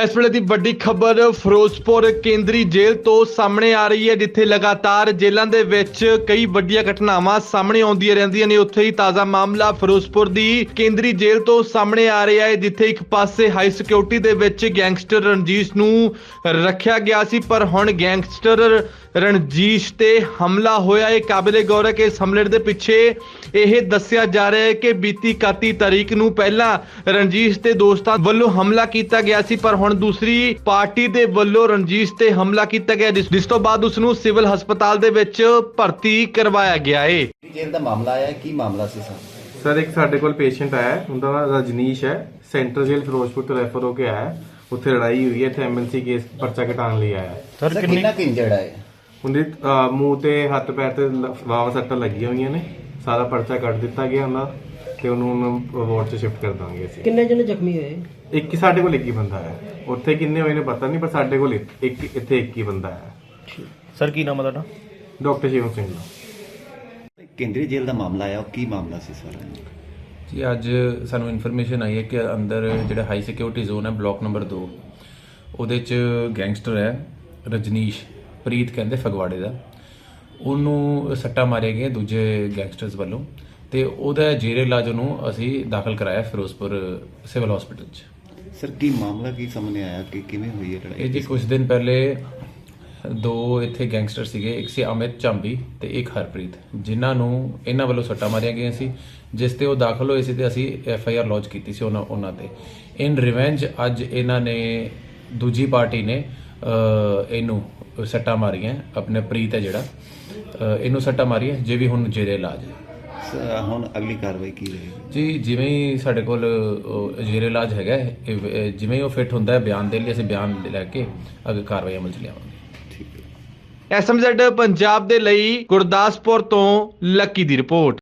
ਇਸ ਵੇਲੇ ਦੀ ਵੱਡੀ ਖਬਰ, ਫਿਰੋਜ਼ਪੁਰ ਕੇਂਦਰੀ ਜੇਲ੍ਹ ਤੋਂ ਸਾਹਮਣੇ ਆ ਰਹੀ ਹੈ, ਜਿੱਥੇ ਲਗਾਤਾਰ ਜੇਲ੍ਹਾਂ ਦੇ ਵਿੱਚ ਕਈ ਵੱਡੀਆਂ ਘਟਨਾਵਾਂ ਸਾਹਮਣੇ ਆਉਂਦੀਆਂ ਰਹਿੰਦੀਆਂ ਨੇ। ਉੱਥੇ ਹੀ ਤਾਜ਼ਾ ਮਾਮਲਾ ਫਿਰੋਜ਼ਪੁਰ ਦੀ ਕੇਂਦਰੀ ਜੇਲ੍ਹ ਤੋਂ ਸਾਹਮਣੇ ਆ ਰਿਹਾ ਹੈ, ਜਿੱਥੇ ਇੱਕ ਪਾਸੇ ਹਾਈ ਸਿਕਿਉਰਿਟੀ ਦੇ ਵਿੱਚ ਗੈਂਗਸਟਰ ਰਣਜੀਤ ਨੂੰ ਰੱਖਿਆ ਗਿਆ ਸੀ, ਪਰ ਹੁਣ ਗੈਂਗਸਟਰ ਰਣਜੀਤ ਤੇ ਹਮਲਾ ਹੋਇਆ। ਹੈ ਕਾਬਿਲੇ ਗੌਰ ਹੈ ਕਿ ਇਸ ਹਮਲੇ ਦੇ ਪਿੱਛੇ ਇਹ ਦੱਸਿਆ ਜਾ ਰਿਹਾ ਹੈ ਕਿ ਬੀਤੀ 31 ਤਾਰੀਖ ਨੂੰ ਪਹਿਲਾਂ ਰਣਜੀਤ ਤੇ ਦੋਸਤਾਂ ਵੱਲੋਂ ਹਮਲਾ ਕੀਤਾ ਗਿਆ ਸੀ, ਪਰ ਹੁਣ ਦੂਸਰੀ ਪਾਰਟੀ ਦੇ ਵੱਲੋਂ ਰਣਜੀਤ ਤੇ ਹਮਲਾ ਕੀਤਾ ਗਿਆ ਜਿਸ ਜਿਸ ਤੋਂ ਬਾਅਦ ਉਸ ਨੂੰ ਸਿਵਲ ਹਸਪਤਾਲ ਦੇ ਵਿੱਚ ਭਰਤੀ ਕਰਵਾਇਆ ਗਿਆ ਹੈ ਜੇਲ੍ਹ ਦਾ ਮਾਮਲਾ ਆਇਆ ਹੈ। ਕੀ ਮਾਮਲਾ ਸੀ ਸਰ ਸਰ ਇੱਕ ਸਾਡੇ ਕੋਲ ਪੇਸ਼ੈਂਟ ਆਇਆ ਹੈ, ਉਹਦਾ ਨਾਮ ਰਜਨੀਸ਼ ਹੈ ਸੈਂਟਰਲ ਜੇਲ੍ਹ ਫਿਰੋਜ਼ਪੁਰ ਤੋਂ ਰੈਫਰ ਹੋ ਕੇ ਆਇਆ ਹੈ। ਉੱਥੇ ਲੜਾਈ ਹੋਈ ਹੈ ਇੱਥੇ ਐਮਐਲਸੀ ਕੇਸ ਪਰਚਾ ਕਟਾਉਣ ਲਈ ਆਇਆ ਹੈ ਸਰ ਕਿੰਨਾ ਕਿ ਇੰਜਰਡ ਹੈ ਉਹਦੇ ਅਹ, ਮੂੰਹ ਤੇ ਹੱਥ ਪੈਰ ਤੇ ਵਾਵਾ ਸੱਟਾਂ ਲੱਗੀਆਂ ਹੋਈਆਂ ਨੇ ਸਾਰਾ ਪਰਚਾ ਕੱਟ ਦਿੱਤਾ ਗਿਆ ਉਹਦਾ ਤੇ ਉਹਨੂੰ ਵਾਰਡ 'ਚ ਸ਼ਿਫਟ ਕਰ ਦਾਂਗੇ ਅਸੀਂ। ਕਿੰਨੇ ਜਣੇ ਜ਼ਖਮੀ ਹੋਏ? ਇੱਕ ਹੀ ਸਾਡੇ ਕੋਲ ਇੱਕ ਹੀ ਬੰਦਾ ਹੈ। ਉੱਥੇ ਕਿੰਨੇ ਹੋਏ ਨੇ ਪਤਾ ਨਹੀਂ ਪਰ ਸਾਡੇ ਕੋਲ ਇੱਕ ਇੱਕ- ਇੱਥੇ ਇੱਕ ਹੀ ਬੰਦਾ ਹੈ। ਸਰ ਕੀ ਨਾਮ ਹੈ ਤੁਹਾਡਾ? ਡਾਕਟਰ ਸ਼ਿਵਮ ਸਿੰਘ ਦਾ। ਕੇਂਦਰੀ ਜੇਲ੍ਹ ਦਾ ਮਾਮਲਾ ਆਇਆ ਉਹ ਕੀ ਮਾਮਲਾ ਸੀ ਸਰ? ਜੀ ਅੱਜ ਸਾਨੂੰ ਇਨਫੋਰਮੇਸ਼ਨ ਆਈ ਹੈ ਕਿ ਅੰਦਰ ਜਿਹੜਾ ਹਾਈ ਸਿਕਿਉਰਿਟੀ ਜ਼ੋਨ ਹੈ ਬਲਾਕ ਨੰਬਰ 2 ਉਹਦੇ ਚ ਗੈਂਗਸਟਰ ਹੈ ਰਜਨੀਸ਼ ਪ੍ਰੀਤ ਕਹਿੰਦੇ ਫਗਵਾੜੇ ਦਾ। ਉਹਨੂੰ ਸੱਟਾ ਮਾਰੇ ਗਏ ਦੂਜੇ ਗੈਂਗਸਟਰਸ ਵੱਲੋਂ ਤੇ ਉਹਦਾ ਜੇਰੇ ਇਲਾਜ ਨੂੰ ਅਸੀਂ ਦਾਖਲ ਕਰਾਇਆ ਫਿਰੋਜ਼ਪੁਰ ਸਿਵਲ ਹਸਪੀਟਲ 'ਚ। ਸਰ ਕੀ ਮਾਮਲਾ ਕੀ ਸਾਹਮਣੇ ਆਇਆ? ਕਿ ਕਿਵੇਂ ਹੋਈ ਹੈ ਇਹ ਲੜਾਈ? ਜੀ ਕੁਝ ਦਿਨ ਪਹਿਲੇ ਦੋ ਇੱਥੇ ਗੈਂਗਸਟਰ ਸੀਗੇ ਇੱਕ ਸੀ ਅਮਿਤ ਚਾਂਬੀ ਤੇ ਇੱਕ ਹਰਪ੍ਰੀਤ ਜਿਨ੍ਹਾਂ ਨੂੰ ਇਹਨਾਂ ਵੱਲੋਂ ਸੱਟਾਂ ਮਾਰੀਆਂ ਗਈਆਂ ਸੀ ਜਿਸ ਤੇ ਉਹ ਦਾਖਲ ਹੋਏ ਸੀ ਤੇ ਅਸੀਂ ਐਫ ਆਈ ਆਰ ਲੌਂਚ ਕੀਤੀ ਸੀ ਉਹਨਾਂ ਉਹਨਾਂ ਤੇ। ਇਨ ਰਿਵੈਂਜ ਅੱਜ ਇਹਨਾਂ ਨੇ ਦੂਜੀ ਪਾਰਟੀ ਨੇ ਇਹਨੂੰ ਸੱਟਾਂ ਮਾਰੀਆਂ ਆਪਣੇ ਪ੍ਰੀਤ ਹੈ ਜਿਹੜਾ। ਇਹਨੂੰ ਸੱਟਾਂ ਮਾਰੀਆਂ ਜੇ ਵੀ ਹੁਣ ਜੇਰੇ ਇਲਾਜ ਹੈ। ਹੁਣ ਅਗਲੀ ਕਾਰਵਾਈ ਕੀ ਰਹੇਗੀ? ਜੀ ਜਿਵੇਂ ਹੀ ਸਾਡੇ ਕੋਲ ਜੇਰੇ ਇਲਾਜ ਹੈਗਾ ਹੈ, ਇਹ- ਜਿਵੇਂ ਹੀ ਉਹ ਫਿੱਟ ਹੁੰਦਾ ਹੈ ਬਿਆਨ ਦੇਣ ਲਈ ਅਸੀਂ ਬਿਆਨ ਲੈ ਕੇ ਅੱਗੇ ਕਾਰਵਾਈ ਅਮਲ ਚ ਲਿਆਵਾਂਗੇ। ਐਸਐਮਜ਼ੈਡ ਪੰਜਾਬ ਦੇ ਲਈ ਗੁਰਦਾਸਪੁਰ ਤੋਂ ਲੱਕੀ ਦੀ ਰਿਪੋਰਟ।